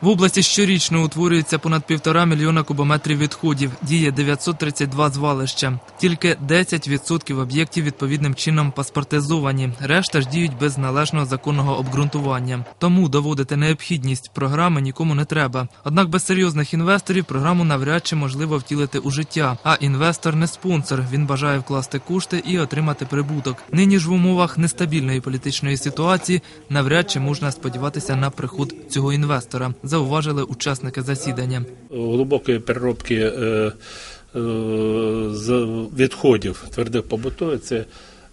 В області щорічно утворюється понад півтора мільйона кубометрів відходів. Діє 932 звалища. Тільки 10% об'єктів відповідним чином паспортизовані. Решта ж діють без належного законного обґрунтування. Тому доводити необхідність програми нікому не треба. Однак без серйозних інвесторів програму навряд чи можливо втілити у життя. А інвестор не спонсор. Він бажає вкласти кошти і отримати прибуток. Нині ж в умовах нестабільної політичної ситуації навряд чи можна сподіватися на приход цього інвестора. Зауважили учасники засідання. глибокої переробки е, е, з відходів твердих побутових це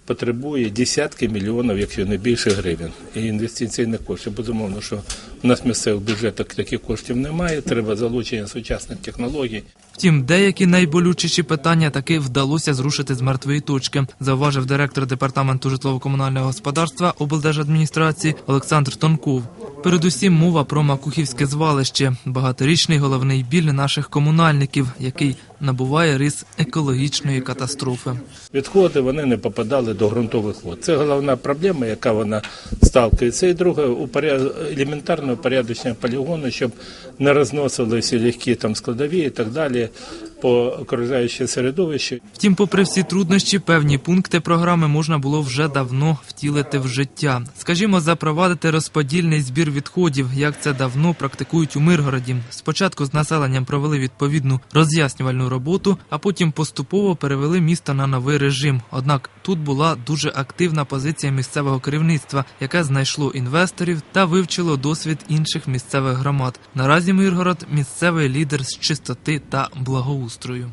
потребує десятки мільйонів, якщо не більше гривень, і інвестиційних коштів. Безумовно, що у нас місцевих бюджетах таких коштів немає. Треба залучення сучасних технологій. Втім, деякі найболючіші питання таки вдалося зрушити з мертвої точки, зауважив директор департаменту житлово-комунального господарства облдержадміністрації Олександр Тонков. Передусім мова про Макухівське звалище, багаторічний головний біль наших комунальників, який набуває рис екологічної катастрофи. Відходи вони не попадали до ґрунтових вод. Це головна проблема, яка вона сталкується. І друге, упоряд... елементарне упорядочення полігону, щоб не розносилися легкі там складові і так далі по окружаюче середовище. Втім, попри всі труднощі, певні пункти програми можна було вже давно втілити в життя. Скажімо, запровадити розподільний збір відходів, як це давно практикують у Миргороді. Спочатку з населенням провели відповідну роз'яснювальну роботу, а потім поступово перевели місто на новий режим. Однак тут була дуже активна позиція місцевого керівництва, яке знайшло інвесторів та вивчило досвід інших місцевих громад. Наразі Миргород місцевий лідер з чистоти та благоустрою.